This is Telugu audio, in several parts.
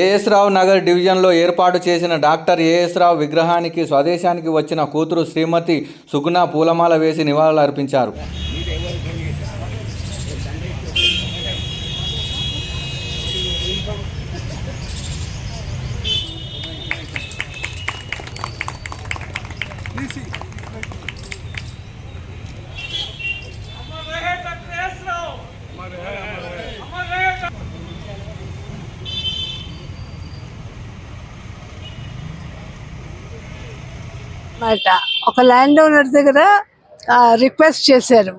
ఏఎస్ రావు నగర్ డివిజన్లో ఏర్పాటు చేసిన డాక్టర్ ఏఎస్ రావు విగ్రహానికి స్వదేశానికి వచ్చిన కూతురు శ్రీమతి సుగుణ పూలమాల వేసి నివాళులర్పించారు. అనమాట ఒక ల్యాండ్ ఓనర్ దగ్గర రిక్వెస్ట్ చేశారు.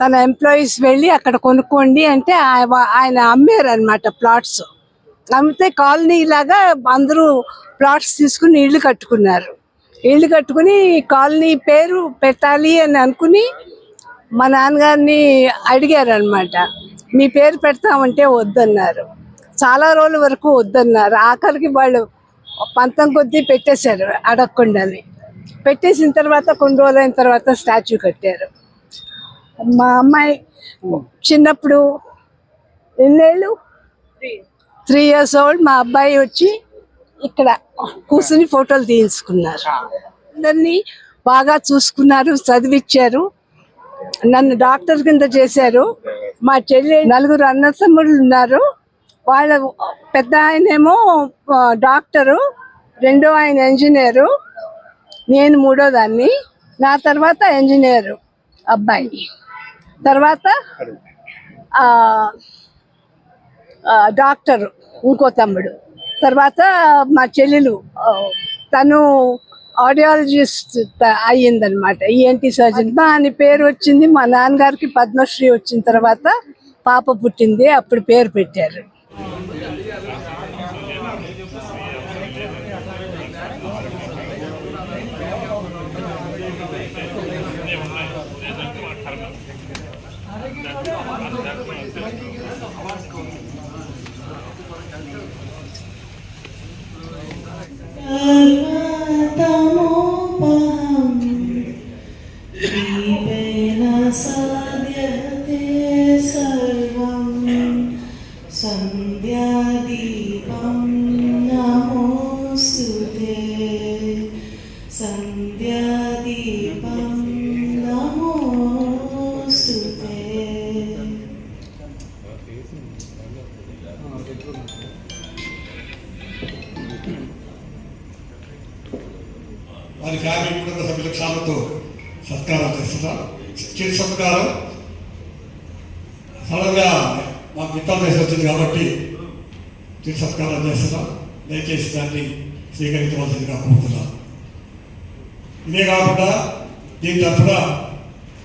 తన ఎంప్లాయీస్ వెళ్ళి అక్కడ కొనుక్కోండి అంటే ఆయన అమ్మారు అనమాట ప్లాట్స్ అమ్మితే కాలనీ లాగా అందరూ ప్లాట్స్ తీసుకుని ఇల్లు కట్టుకున్నారు. ఇల్లు కట్టుకుని కాలనీ పేరు పెట్టాలి అని అనుకుని మా నాన్నగారిని అడిగారు అనమాట మీ పేరు పెడతామంటే వద్దన్నారు. చాలా రోజుల వరకు వద్దన్నారు. ఆఖరికి వాళ్ళు పంతం కొద్దీ పెట్టేశారు అడగకుండానే. పెట్టేసిన తర్వాత కొన్ని రోజులు అయిన తర్వాత స్టాచ్యూ కట్టారు. మా అమ్మాయి చిన్నప్పుడు ఎన్నేళ్ళు? త్రీ ఇయర్స్ ఓల్డ్ మా అబ్బాయి వచ్చి ఇక్కడ కూర్చుని ఫోటోలు తీయించుకున్నారు. అందరినీ బాగా చూసుకున్నారు చదివిచ్చారు. నన్ను డాక్టర్ కింద చేశారు. మా చెల్లి నలుగురు అన్నతమ్ముళ్ళు ఉన్నారు. వాళ్ళ పెద్ద ఆయనేమో డాక్టరు రెండో ఆయన ఇంజనీరు. నేను మూడో దాన్ని నా తర్వాత ఇంజనీర్ అబ్బాయి. తర్వాత డాక్టర్ ఇంకో తమ్ముడు. తర్వాత మా చెల్లెలు తను ఆడియాలజిస్ట్ అయ్యిందనమాట ఈఎన్టీ సర్జన్ మా అని పేరు వచ్చింది. మా నాన్నగారికి పద్మశ్రీ వచ్చిన తర్వాత పాప పుట్టింది. అప్పుడు పేరు పెట్టారు. থার্মাল వారి ఫ్యామిలీ కుటుంబ సభ్యుల క్షామతో సత్కారం చేస్తున్నాం చిరు సత్కారం సడన్గా మాకు ఇన్ఫర్మేషన్ వచ్చింది కాబట్టి చిరు సత్కారం చేస్తున్నాం దయచేసి దాన్ని స్వీకరించవలసిందిగా కోరుతున్నాను ఇదే కాకుండా దీని తరఫున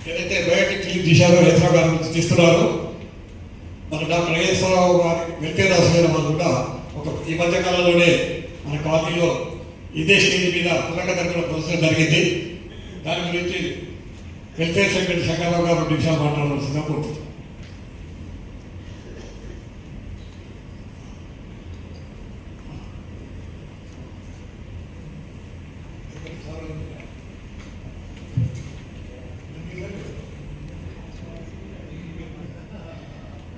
ఏదైతే బయోటిక్ క్లినిక్ తీశారో హైదరాబాద్ నుంచి తీస్తున్నారో మన డాక్టర్ నాగేశ్వరరావు గారి వెల్ఫేర్ రాసిన వాళ్ళు కూడా ఒక ఈ మధ్య కాలంలోనే మన కాలనీలో ఇదే స్టేజ్ మీద పుస్తక తరపున ప్రదర్శన జరిగింది. దాని గురించి వెల్ఫేర్ సెక్రటరీ శంకరరావు గారు రెండు నిమిషాలు మాట్లాడవలసిందిగా కోరుతుంది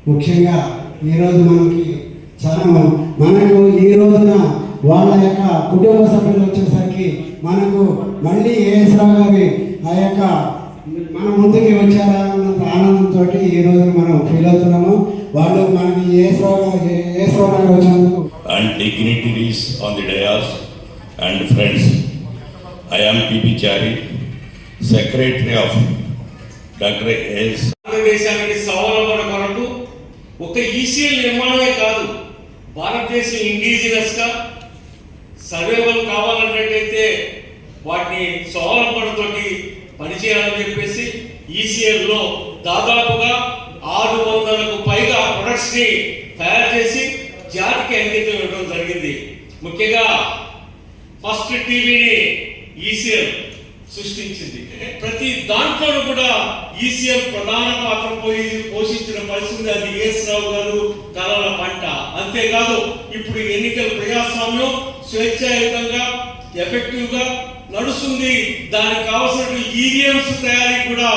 ముఖ్యంగా ఈరోజు మనకి చాలా మనకు ఈ రోజున వాళ్ళ యొక్క కుటుంబ సభ్యులు వచ్చేసరికి మనకు మళ్ళీ ఏఎస్రావు గారి ఆ యొక్క మన ముందుకి వచ్చారా అన్నంత ఆనందంతో ఈ రోజున మనం ఫీల్ అవుతున్నాము వాళ్ళు మనకి గారు ఏఎస్రావు గారు వచ్చినందుకు and dignitaries on the dais and friends. I am P.P. Chari, Secretary of Dr. S. భారతదేశానికి స్వావలంబన కొరకు ఒక ఈసీఎల్ నిర్మాణమే కాదు భారతదేశం ఇండిజినస్గా సర్వైవల్ కావాలన్నట్టయితే వాటిని స్వావలంబనతోటి పనిచేయాలని చెప్పేసి ఈసీఎల్లో దాదాపుగా ఆరు వందలకు పైగా ప్రొడక్ట్స్ని తయారు చేసి జాతికి అంకితం ఇవ్వడం జరిగింది. ముఖ్యంగా ఫస్ట్ టీవీని ఈసీఎల్ సృష్టించింది. ప్రతి దాంట్లోనూ కూడా ఈసీఎల్ ప్రధాన పాత్ర పోయి పోషించిన పరిస్థితి అది ఎస్ రావు గారు కలల పంట. అంతేకాదు ఇప్పుడు ఎన్నికల ప్రజాస్వామ్యం స్వేచ్ఛాయుతంగా ఎఫెక్టివ్గా నడుస్తుంది దానికి కావాల్సిన ఈవీఎంస్ తయారీ కూడా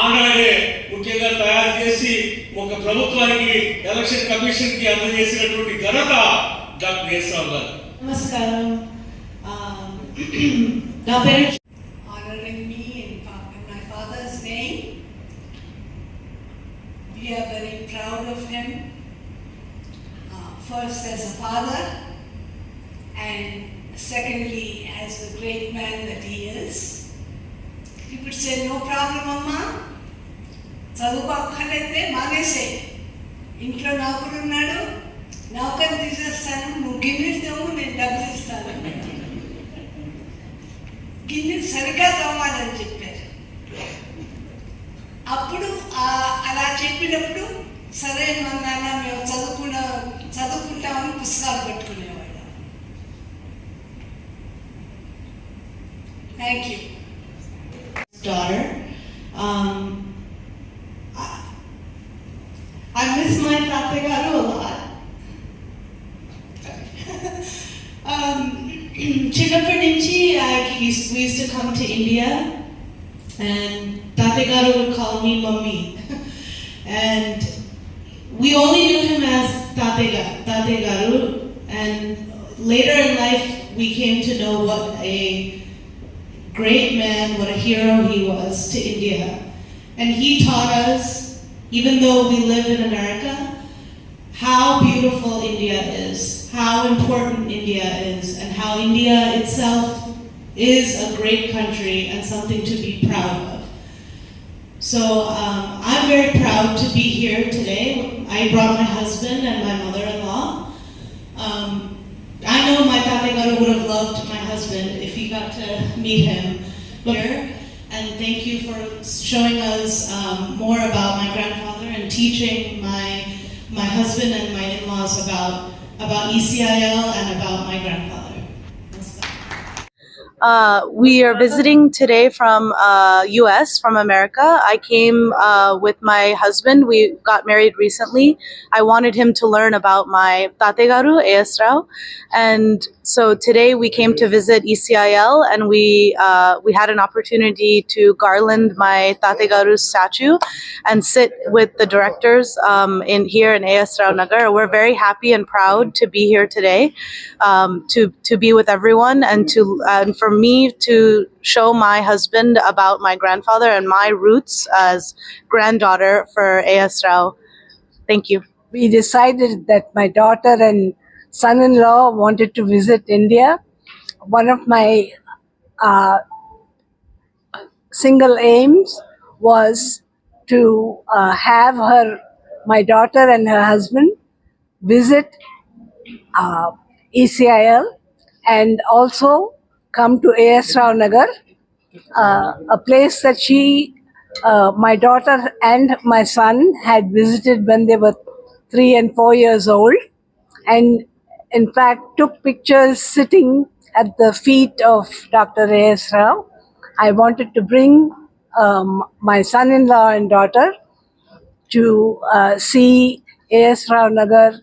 ఆనాడే ముఖ్యంగా తయారు చేసి ఒక ప్రభుత్వానికి ఎలక్షన్ కమిషన్కి అందజేసినటువంటి ఘనత డాక్టర్ యేసరావు గారు నమస్కారం నా పేరు honoring me in, fa- in my father's name. We are very proud of him. Uh, first as a father, and secondly as the great man that he is. He would say, no problem, అమ్మా చదువుకు అక్కర్లైతే మానేసే ఇంట్లో నౌకరు ఉన్నాడు. నౌకరు తీసేస్తాను. నువ్వు గిన్నెలు తవ్వు నేను డబ్బులు ఇస్తాను. గిన్నె సరిగ్గా తవ్వాలని చెప్పారు. అప్పుడు అలా చెప్పినప్పుడు సరే మా నాన్న మేము చదువుకున్న చదువుకుంటామని పుస్తకాలు పట్టుకున్నాం. Thank you daughter. Um, I, I miss my Tatagaru a lot. um, చిన్నప్పటి నుంచి I used, we used to come to India and Tatagaru would call me mommy. and we only knew him as Tatega, Tategaru and later in life we came to know what a great man, what a hero he was to India. And he taught us, even though we live in America, how beautiful India is, how important India is, and how India itself is a great country and something to be proud of. So um, I'm very proud to be here today. I brought my husband and my mother-in-law. Um, know my Tategaru would have loved my husband if he got to meet him here. And thank you for showing us um, more about my grandfather and teaching my my husband and my in-laws about about ECIL and about my grandfather. Uh, we are visiting today from uh, U.S. from America. I came uh, with my husband. We got married recently. I wanted him to learn about my Tategaru Esrao, and so today we came to visit ECIL, and we uh, we had an opportunity to garland my Tategaru statue and sit with the directors um, in here in Esrao Nagar. We're very happy and proud to be here today um, to to be with everyone and to and for me to show my husband about my grandfather and my roots as granddaughter for AS Rao. Thank you. we decided that my daughter and son-in-law wanted to visit India. One of my uh, single aims was to uh, have her, my daughter and her husband, visit uh, ECIL and also come to AS Rao Nagar, uh, a place that she, uh, my daughter and my son had visited when they were three and four years old, and in fact took pictures sitting at the feet of Dr. A.S. Rao. I wanted to bring um, my son-in-law and daughter to uh, see A.S. Rao Nagar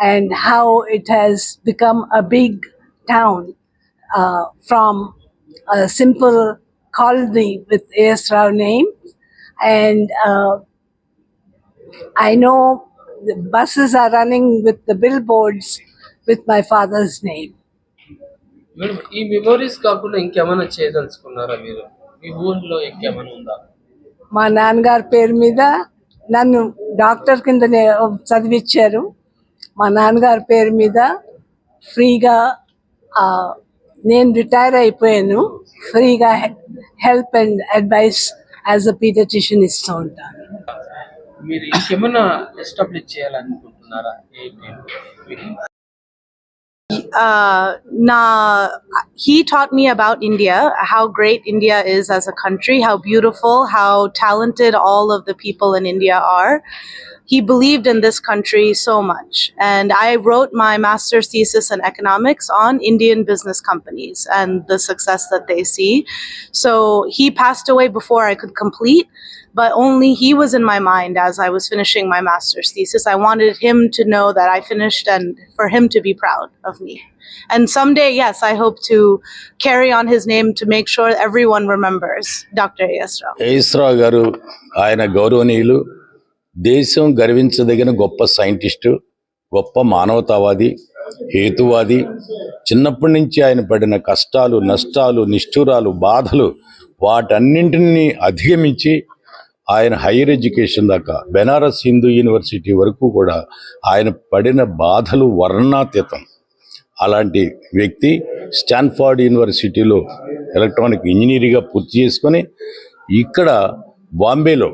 and how it has become a big town uh, from a simple colony with A.S. Rao name. And uh, I know the buses are running with the billboards with my father's name. Madam ఈ మెమోరీస్ కాకుండా ఇంకేమైనా చేయదలుచుకున్నారా మీరు మీ ఊర్లో ఇంకేమైనా ఉందా మా నాన్నగారి పేరు మీద నన్ను డాక్టర్ కింద చదివించారు మా నాన్నగారి పేరు మీద ఫ్రీగా ఆ, నేను రిటైర్ అయిపోయాను. ఫ్రీగా help and advice as a paediatrician ఇస్తూ ఉంటాను. మీరు ఇంకేమైనా ఎస్టాబ్లిష్ చేయాలనుకుంటున్నారా? Uh, na, he taught me about India, how great India is as a country, how beautiful, how talented all of the people in India are. He believed in this country so much. And I wrote my master's thesis in economics on Indian business companies and the success that they see. So he passed away before I could complete, but only he was in my mind as I was finishing my master's thesis. I wanted him to know that I finished and for him to be proud of me. And someday, yes, I hope to carry on his name to make sure everyone remembers Dr. A.S. Rao. ఏస్రావు గారు ఆయన గౌరవనీయులు దేశం గర్వించదగిన గొప్ప సైంటిస్టు గొప్ప మానవతావాది హేతువాది చిన్నప్పటి నుంచి ఆయన పడిన కష్టాలు నష్టాలు నిష్ఠురాలు బాధలు వాటన్నింటినీ అధిగమించి ఆయన హైయర్ ఎడ్యుకేషన్ దాకా బెనారస్ హిందూ యూనివర్సిటీ వరకు కూడా ఆయన పడిన బాధలు వర్ణాతీతం. అలాంటి వ్యక్తి స్టాన్ఫర్డ్ యూనివర్సిటీలో ఎలక్ట్రానిక్ ఇంజనీరింగ్గా పూర్తి చేసుకొని ఇక్కడ బాంబేలో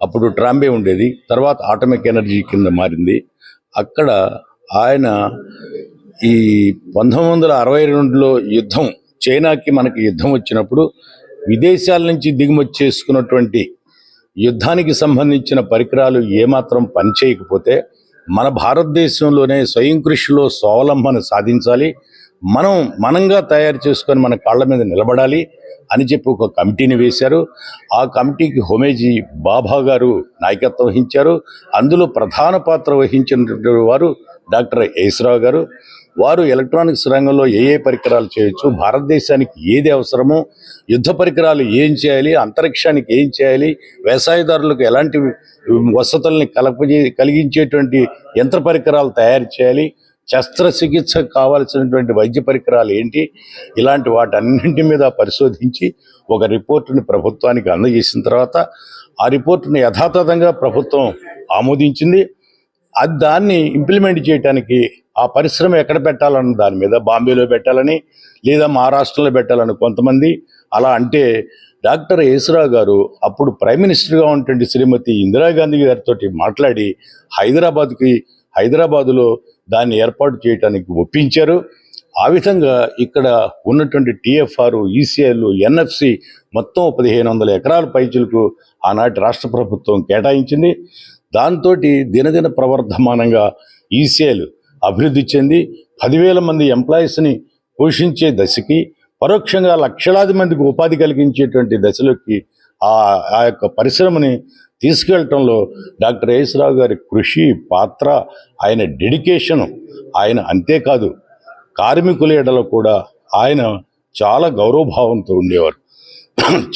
అప్పుడు ట్రాంబే ఉండేది తర్వాత ఆటమిక్ ఎనర్జీ కింద మారింది. అక్కడ ఆయన ఈ పంతొమ్మిది వందల అరవై రెండులో యుద్ధం చైనాకి మనకి యుద్ధం వచ్చినప్పుడు విదేశాల నుంచి దిగుమతి చేసుకున్నటువంటి యుద్ధానికి సంబంధించిన పరికరాలు ఏమాత్రం పనిచేయకపోతే మన భారతదేశంలోనే స్వయం కృషిలో స్వావలంబన సాధించాలి. మనం మనంగా తయారు చేసుకొని మన కాళ్ళ మీద నిలబడాలి అని చెప్పి ఒక కమిటీని వేశారు. ఆ కమిటీకి హోమేజీ బాబా గారు నాయకత్వం వహించారు. అందులో ప్రధాన పాత్ర వహించిన వారు డాక్టర్ యేసరావు గారు. వారు ఎలక్ట్రానిక్స్ రంగంలో ఏ ఏ పరికరాలు చేయొచ్చు భారతదేశానికి ఏది అవసరమో యుద్ధ పరికరాలు ఏం చేయాలి అంతరిక్షానికి ఏం చేయాలి వ్యవసాయదారులకు ఎలాంటి వసతుల్ని కలపజే కలిగించేటువంటి యంత్ర పరికరాలు తయారు చేయాలి శస్త్రచికిత్స కావాల్సినటువంటి వైద్య పరికరాలు ఏంటి ఇలాంటి వాటన్నింటి మీద పరిశోధించి ఒక రిపోర్టుని ప్రభుత్వానికి అందజేసిన తర్వాత ఆ రిపోర్టుని యథాతథంగా ప్రభుత్వం ఆమోదించింది. అది దాన్ని ఇంప్లిమెంట్ చేయడానికి ఆ పరిశ్రమ ఎక్కడ పెట్టాలన్న దాని మీద బాంబేలో పెట్టాలని లేదా మహారాష్ట్రలో పెట్టాలని కొంతమంది అలా అంటే డాక్టర్ యేసురావు గారు అప్పుడు ప్రైమ్ మినిస్టర్గా ఉన్నటువంటి శ్రీమతి ఇందిరాగాంధీ గారితో మాట్లాడి హైదరాబాద్కి హైదరాబాదులో దాన్ని ఏర్పాటు చేయడానికి ఒప్పించారు. ఆ విధంగా ఇక్కడ ఉన్నటువంటి టీఎఫ్ఆర్ ఈసీఐలు ఎన్ఎఫ్సి మొత్తం పదిహేను వందల ఎకరాల పైచులకు ఆనాటి రాష్ట్ర ప్రభుత్వం కేటాయించింది. దాంతో దినదిన ప్రవర్ధమానంగా ఈసీఐలు అభివృద్ధి చెంది పదివేల మంది ఎంప్లాయీస్ని పోషించే దశకి పరోక్షంగా లక్షలాది మందికి ఉపాధి కలిగించేటువంటి దశలోకి ఆ ఆ యొక్క పరిశ్రమని తీసుకెళ్ళటంలో డాక్టర్ రావు గారి కృషి పాత్ర ఆయన డెడికేషను ఆయన అంతేకాదు కార్మికుల ఎడలో కూడా ఆయన చాలా గౌరవభావంతో ఉండేవారు.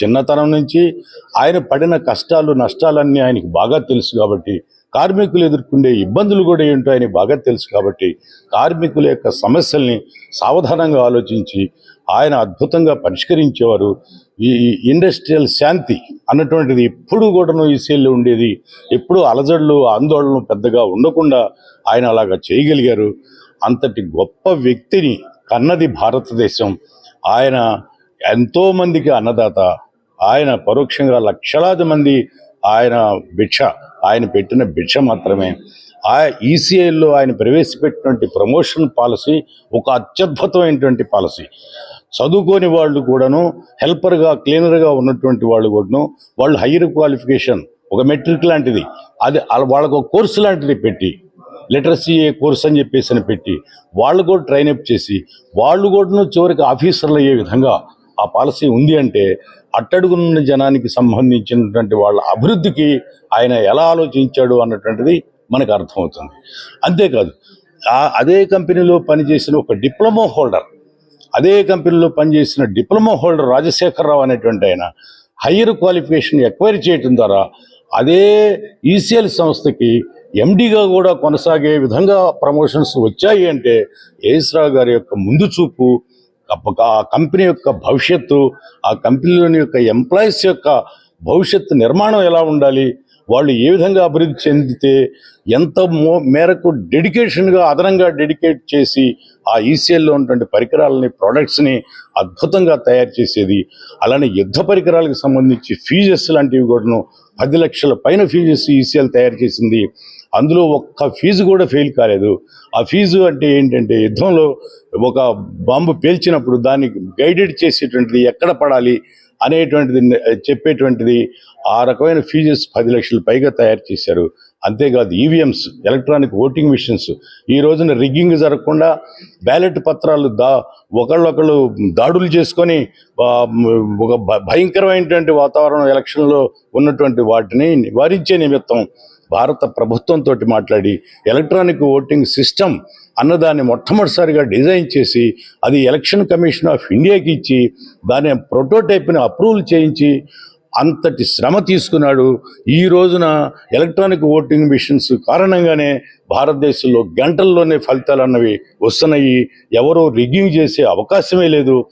చిన్నతనం నుంచి ఆయన పడిన కష్టాలు నష్టాలన్నీ ఆయనకి బాగా తెలుసు కాబట్టి కార్మికులు ఎదుర్కొండే ఇబ్బందులు కూడా ఏంటో ఆయనకి బాగా తెలుసు కాబట్టి కార్మికుల యొక్క సమస్యల్ని సావధానంగా ఆలోచించి ఆయన అద్భుతంగా పరిష్కరించేవారు ఈ ఇండస్ట్రియల్ శాంతి అన్నటువంటిది ఎప్పుడు కూడాను ఈ ఉండేది. ఎప్పుడు అలజడులు ఆందోళనలు పెద్దగా ఉండకుండా ఆయన అలాగా చేయగలిగారు. అంతటి గొప్ప వ్యక్తిని కన్నది భారతదేశం. ఆయన ఎంతోమందికి అన్నదాత. ఆయన పరోక్షంగా లక్షలాది మంది ఆయన భిక్ష ఆయన పెట్టిన భిక్ష మాత్రమే. ఆ ఈసీఐలో ఆయన ప్రవేశపెట్టినటువంటి ప్రమోషన్ పాలసీ ఒక అత్యద్భుతమైనటువంటి పాలసీ. చదువుకోని వాళ్ళు కూడాను హెల్పర్గా క్లీనర్గా ఉన్నటువంటి వాళ్ళు కూడాను వాళ్ళు హైయర్ క్వాలిఫికేషన్ ఒక మెట్రిక్ లాంటిది. అది వాళ్ళకు ఒక కోర్సు లాంటిది పెట్టి లిటరసీ కోర్స్ అని చెప్పేసి అని పెట్టి వాళ్ళు కూడా ట్రైన్ అప్ చేసి వాళ్ళు కూడా చివరికి ఆఫీసర్లు అయ్యే విధంగా ఆ పాలసీ ఉంది అంటే అట్టడుగున్న జనానికి సంబంధించినటువంటి వాళ్ళ అభివృద్ధికి ఆయన ఎలా ఆలోచించాడు అన్నటువంటిది మనకు అర్థమవుతుంది. అంతేకాదు అదే కంపెనీలో పనిచేసిన ఒక డిప్లొమా హోల్డర్ అదే కంపెనీలో పనిచేసిన డిప్లొమా హోల్డర్ రాజశేఖరరావు అనేటువంటి ఆయన హయ్యర్ క్వాలిఫికేషన్ ఎక్వైర్ చేయటం ద్వారా అదే ఈసీఎల్ సంస్థకి ఎండిగా కూడా కొనసాగే విధంగా ప్రమోషన్స్ వచ్చాయి అంటే ఏస్రావు గారి యొక్క ముందు చూపు ఆ- కంపెనీ యొక్క భవిష్యత్తు ఆ కంపెనీలోని యొక్క ఎంప్లాయీస్ యొక్క భవిష్యత్తు నిర్మాణం ఎలా ఉండాలి వాళ్ళు ఏ విధంగా అభివృద్ధి చెందితే ఎంత మో మేరకు డెడికేషన్గా అదనంగా డెడికేట్ చేసి ఆ ఈసీఎల్లో ఉన్నటువంటి పరికరాలని ప్రోడక్ట్స్ని అద్భుతంగా తయారు చేసేది. అలానే యుద్ధ పరికరాలకు సంబంధించి ఫీజెస్ లాంటివి కూడాను పది లక్షల పైన ఫీజెస్ ఈసీఎల్ తయారు చేసింది. అందులో ఒక్క ఫీజు కూడా ఫెయిల్ కాలేదు. ఆ ఫీజు అంటే ఏంటంటే యుద్ధంలో ఒక బాంబు పేల్చినప్పుడు దాన్ని గైడెడ్ చేసేటువంటిది ఎక్కడ పడాలి అనేటువంటిది చెప్పేటువంటిది ఆ రకమైన ఫీజెస్ పది లక్షలు పైగా తయారు చేశారు. అంతేకాదు ఈవీఎంస్ ఎలక్ట్రానిక్ ఓటింగ్ మిషన్స్. ఈ రోజున రిగ్గింగ్ జరగకుండా బ్యాలెట్ పత్రాలు దా ఒకళ్ళొకళ్ళు దాడులు చేసుకొని ఒక భయంకరమైనటువంటి వాతావరణం ఎలక్షన్లో ఉన్నటువంటి వాటిని నివారించే నిమిత్తం భారత ప్రభుత్వంతో మాట్లాడి ఎలక్ట్రానిక్ ఓటింగ్ సిస్టమ్ అన్నదాన్ని మొట్టమొదటిసారిగా డిజైన్ చేసి అది ఎలక్షన్ కమిషన్ ఆఫ్ ఇండియాకి ఇచ్చి దాని ప్రోటోటైప్ని అప్రూవల్ చేయించి అంతటి శ్రమ తీసుకున్నాడు. ఈ రోజున ఎలక్ట్రానిక్ ఓటింగ్ మిషన్స్ కారణంగానే భారతదేశంలో గంటల్లోనే ఫలితాలు అన్నవి వస్తున్నాయి. ఎవరో రిగ్గింగ్ చేసే అవకాశమే లేదు.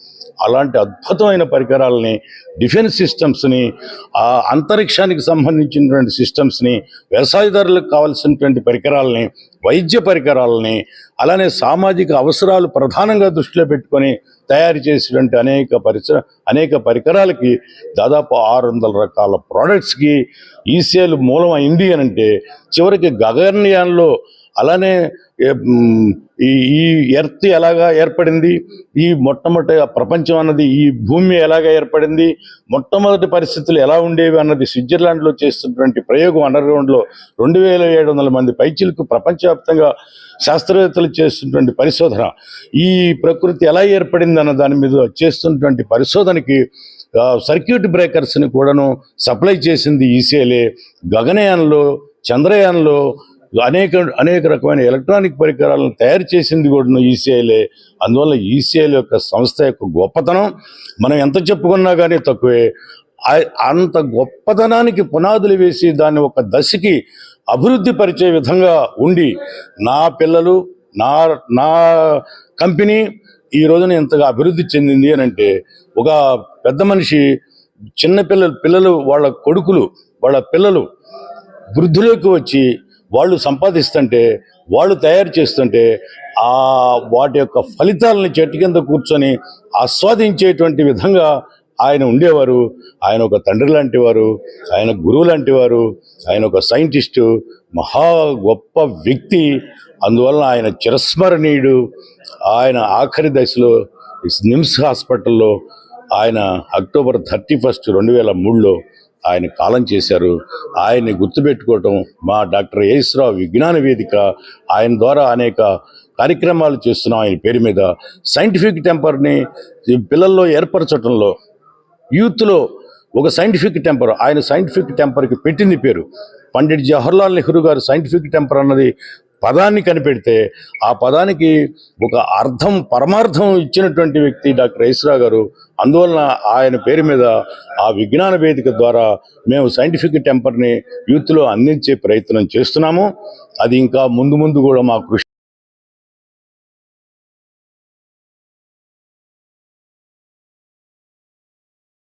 అలాంటి అద్భుతమైన పరికరాలని డిఫెన్స్ సిస్టమ్స్ని ఆ అంతరిక్షానికి సంబంధించినటువంటి సిస్టమ్స్ని వ్యవసాయదారులకు కావాల్సినటువంటి పరికరాలని వైద్య పరికరాలని అలానే సామాజిక అవసరాలు ప్రధానంగా దృష్టిలో పెట్టుకొని తయారు చేసినటువంటి అనేక పరిసర అనేక పరికరాలకి దాదాపు ఆరు వందల రకాల ప్రోడక్ట్స్కి ఈసీఎల్ మూలం అయింది అని అంటే చివరికి గగన్యాన్లో అలానే ఈ ఈ ఎర్త్ ఎలాగా ఏర్పడింది? ఈ మొట్టమొదటి ప్రపంచం అన్నది ఈ భూమి ఎలాగా ఏర్పడింది? మొట్టమొదటి పరిస్థితులు ఎలా ఉండేవి అన్నది స్విట్జర్లాండ్లో చేస్తున్నటువంటి ప్రయోగం అండర్గ్రౌండ్లో రెండు వేల ఏడు వందల మంది పైచిలకు ప్రపంచవ్యాప్తంగా శాస్త్రవేత్తలు చేస్తున్నటువంటి పరిశోధన. ఈ ప్రకృతి ఎలా ఏర్పడింది అన్న దాని మీద చేస్తున్నటువంటి పరిశోధనకి సర్క్యూట్ బ్రేకర్స్ని కూడాను సప్లై చేసింది ఈసీఎల్ఏ గగనయాన్లో చంద్రయాన్లో అనేక అనేక రకమైన ఎలక్ట్రానిక్ పరికరాలను తయారు చేసింది కూడా ఈసీఐలే. అందువల్ల ఈసీఐల యొక్క సంస్థ యొక్క గొప్పతనం మనం ఎంత చెప్పుకున్నా కానీ తక్కువే. అంత గొప్పతనానికి పునాదులు వేసి దాన్ని ఒక దశకి అభివృద్ధి పరిచే విధంగా ఉండి నా పిల్లలు నా నా కంపెనీ ఈ రోజున ఇంతగా అభివృద్ధి చెందింది అని అంటే ఒక పెద్ద మనిషి చిన్న పిల్లలు పిల్లలు వాళ్ళ కొడుకులు వాళ్ళ పిల్లలు వృద్ధులోకి వచ్చి వాళ్ళు సంపాదిస్తుంటే వాళ్ళు తయారు చేస్తుంటే ఆ వాటి యొక్క ఫలితాలని చెట్టు కింద కూర్చొని ఆస్వాదించేటువంటి విధంగా ఆయన ఉండేవారు. ఆయన ఒక తండ్రి లాంటి వారు ఆయన గురువు లాంటి వారు ఆయన ఒక సైంటిస్టు మహా గొప్ప వ్యక్తి. అందువలన ఆయన చిరస్మరణీయుడు. ఆయన ఆఖరి దశలో నిమ్స్ హాస్పిటల్లో ఆయన అక్టోబర్ థర్టీ ఫస్ట్ రెండు వేల మూడులో ఆయన కాలం చేశారు. ఆయన్ని గుర్తుపెట్టుకోవటం మా డాక్టర్ యేసురావు విజ్ఞాన వేదిక. ఆయన ద్వారా అనేక కార్యక్రమాలు చేస్తున్నాం ఆయన పేరు మీద. సైంటిఫిక్ టెంపర్ని ఈ పిల్లల్లో ఏర్పరచటంలో యూత్లో ఒక సైంటిఫిక్ టెంపర్ ఆయన సైంటిఫిక్ టెంపర్కి పెట్టింది పేరు. పండిట్ జవహర్లాల్ నెహ్రూ గారు సైంటిఫిక్ టెంపర్ అన్నది పదాన్ని కనిపెడితే ఆ పదానికి ఒక అర్థం పరమార్థం ఇచ్చినటువంటి వ్యక్తి డాక్టర్ యేసురావు గారు. అందువలన ఆయన పేరు మీద ఆ విజ్ఞాన వేదిక ద్వారా మేము సైంటిఫిక్ టెంపర్ని యూత్లో అందించే ప్రయత్నం చేస్తున్నాము. అది ఇంకా ముందు ముందు కూడా మా కృషి